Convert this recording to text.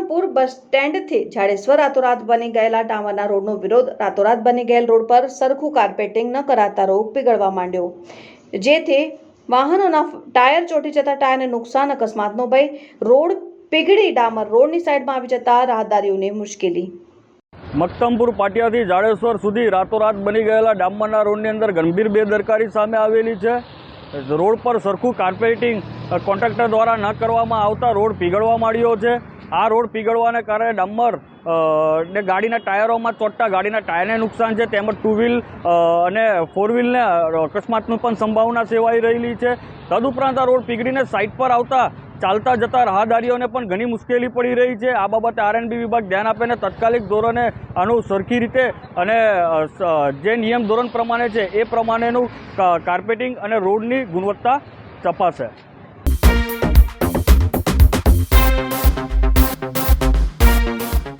મકરપુર બસ સ્ટેન્ડથી જાડેશ્વર રાતોરાત બની ગયેલા ડામરના રોડનો વિરોધ રાતોરાત બની ગયેલ રોડ પર સરખું કાર્પેટિંગ ન કરાતા રોડ પીગળવા માંડ્યો. જેથી વાહનોના ટાયર ચોટી જતા ટાયરને નુકસાન, અકસ્માતનો ભય, રોડ પીગળી ડામર રોડની સાઈડમાં આવી જતા રાહદારીઓને મુશ્કેલી. મક્તમપુર પાટિયાથી જાડેશ્વર સુધી રાતોરાત બની ગયેલા ડામરના રોડની અંદર ગંભીર બેદરકારી સામે આવેલી છે. રોડ પર સરખું કાર્પેટિંગ કોન્ટ્રાક્ટર દ્વારા ન કરવામાં આવતા રોડ પીગળવા માંડ્યો છે. આ રોડ પીગળવાને કારણે ડમ્બર ને ગાડીના ટાયરોમાં ચોટતા ગાડીના ટાયરને નુકસાન છે. તેમજ ટુ વ્હીલ અને ફોર વ્હીલને અકસ્માતનું પણ સંભાવના સેવાઈ રહેલી છે. તદુપરાંત આ રોડ પીગળીને સાઇટ પર આવતા, ચાલતા જતા રાહદારીઓને પણ ઘણી મુશ્કેલી પડી રહી છે. આ બાબતે આરએનબી વિભાગ ધ્યાન આપીને તાત્કાલિક ધોરણે આનું સરખી રીતે અને જે નિયમ ધોરણ પ્રમાણે છે, એ પ્રમાણેનું કાર્પેટિંગ અને રોડની ગુણવત્તા તપાસે.